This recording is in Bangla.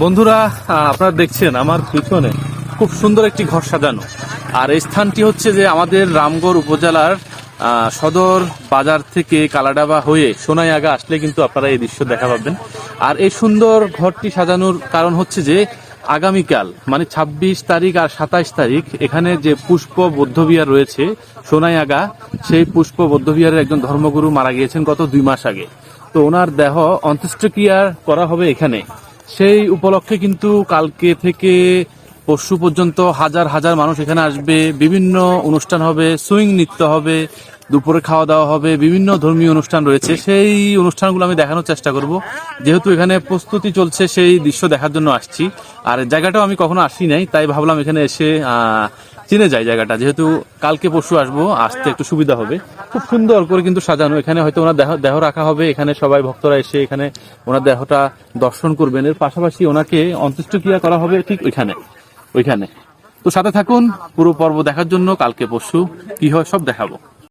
বন্ধুরা আপনারা দেখছেন আমার পিছনে খুব সুন্দর একটি ঘর সাজানো। আর এই স্থানটি হচ্ছে যে আমাদের রামগড় উপজেলার সদর বাজার থেকে কালাডাবা হয়ে সোনাইয়াগা আসলে কিন্তু আপনারা এই দৃশ্য দেখা পাবেন। আর এই সুন্দর ঘরটি সাজানোর কারণ হচ্ছে যে আগামীকাল মানে ২৬ তারিখ আর সাতাইশ তারিখ, এখানে যে পুষ্প বৌদ্ধবিহার রয়েছে সোনাইয়াগা, সেই পুষ্প বৌদ্ধবিহারের একজন ধর্মগুরু মারা গিয়েছেন গত দুই মাস আগে। তো ওনার দেহ অন্ত্যেষ্টিক্রিয়া করা হবে এখানে। সেই উপলক্ষে কিন্তু কালকে থেকে পরশু পর্যন্ত হাজার হাজার মানুষ এখানে আসবে। বিভিন্ন অনুষ্ঠান হবে, সুইং নৃত্য হবে, দুপুরে খাওয়া দাওয়া হবে, বিভিন্ন ধর্মীয় অনুষ্ঠান রয়েছে। সেই অনুষ্ঠানগুলো আমি দেখানোর চেষ্টা করব। যেহেতু এখানে প্রস্তুতি চলছে, সেই দৃশ্য দেখার জন্য আসছি। আর জায়গাটাও আমি কখনো আসি নাই, তাই ভাবলাম এখানে এসে চিনে যায় জায়গাটা। যেহেতু কালকে পরশু আসব, আসতে একটু সুবিধা হবে। খুব সুন্দর করে কিন্তু সাজানো। এখানে হয়তো ওনার দেহ দেহ রাখা হবে। এখানে সবাই ভক্তরা এসে এখানে ওনার দেহটা দর্শন করবেন। এর পাশাপাশি ওনাকে অন্ত্যেষ্টিক্রিয়া করা হবে ঠিক ওইখানে ওইখানে। তো সাথে থাকুন। পুরো পর্ব দেখার জন্য কালকে পরশু। কি হয় সব দেখাবো।